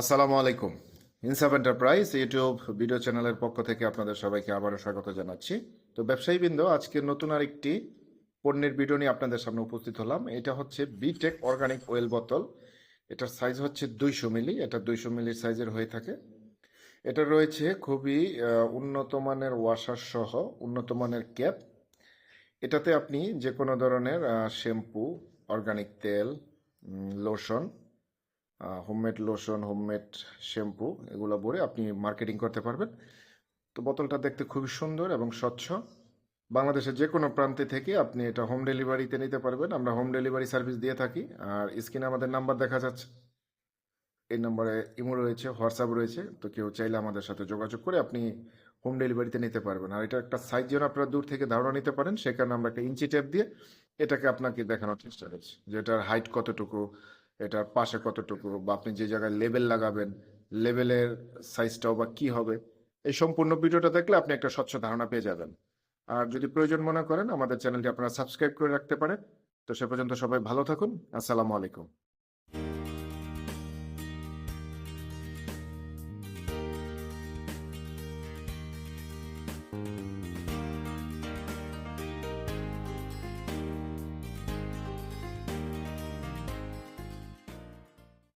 আসসালামু আলাইকুম। ইনসাফ এন্টারপ্রাইজ ইউটিউব ভিডিও চ্যানেলের পক্ষ থেকে আপনাদের সবাইকে আবারও স্বাগত জানাচ্ছি। তো ব্যবসায়ীবৃন্দ, আজকে নতুন আরেকটি পণ্যের ভিডিও নিয়ে আপনাদের সামনে উপস্থিত হলাম। এটা হচ্ছে বিটেক অর্গানিক ওয়েল বোতল এটার সাইজ হচ্ছে দুইশো মিলি, এটা দুইশো মিলির সাইজের হয়ে থাকে। এটা রয়েছে খুবই উন্নত মানের ওয়াশার সহ, উন্নত মানের ক্যাপ এটাতে আপনি যে কোনো ধরনের শ্যাম্পু অর্গানিক তেল lotion homemade lotion homemade shampoo এগুলো ভরে আপনি মার্কেটিং করতে পারবেন। তো বোতলটা দেখতে খুবই সুন্দর এবং স্বচ্ছ। বাংলাদেশের যে কোনো প্রান্তে থেকে আপনি এটা হোম ডেলিভারিতে নিতে পারবেন। আমরা হোম ডেলিভারি সার্ভিস দিয়ে থাকি। আর স্ক্রিনে আমাদের নাম্বার দেখা যাচ্ছে। এই নম্বরে ইমো রয়েছে হোয়াটসঅ্যাপ রয়েছে। তো কেউ চাইলে আমাদের সাথে যোগাযোগ করে আপনি হোম ডেলিভারিতে নিতে পারবেন। আর এটা একটা সাইজ যেন আপনারা দূর থেকে ধারণা নিতে পারেন, সে কারণে আমরা একটা ইঞ্চি টেপ দিয়ে এটাকে আপনাকে দেখানোর চেষ্টা করছি যে এটার হাইট কতটুকু এটার পাশে কতটুকু বা আপনি যে জায়গায় লেবেল লাগাবেন লেবেলের সাইজটাও বা কি হবে, এই সম্পূর্ণ ভিডিওটা দেখলে আপনি একটা স্বচ্ছ ধারণা পেয়ে যাবেন। আর যদি প্রয়োজন মনে করেন, আমাদের চ্যানেলটি আপনারা সাবস্ক্রাইব করে রাখতে পারেন। তো সে পর্যন্ত সবাই ভালো থাকুন। আসসালামু আলাইকুম।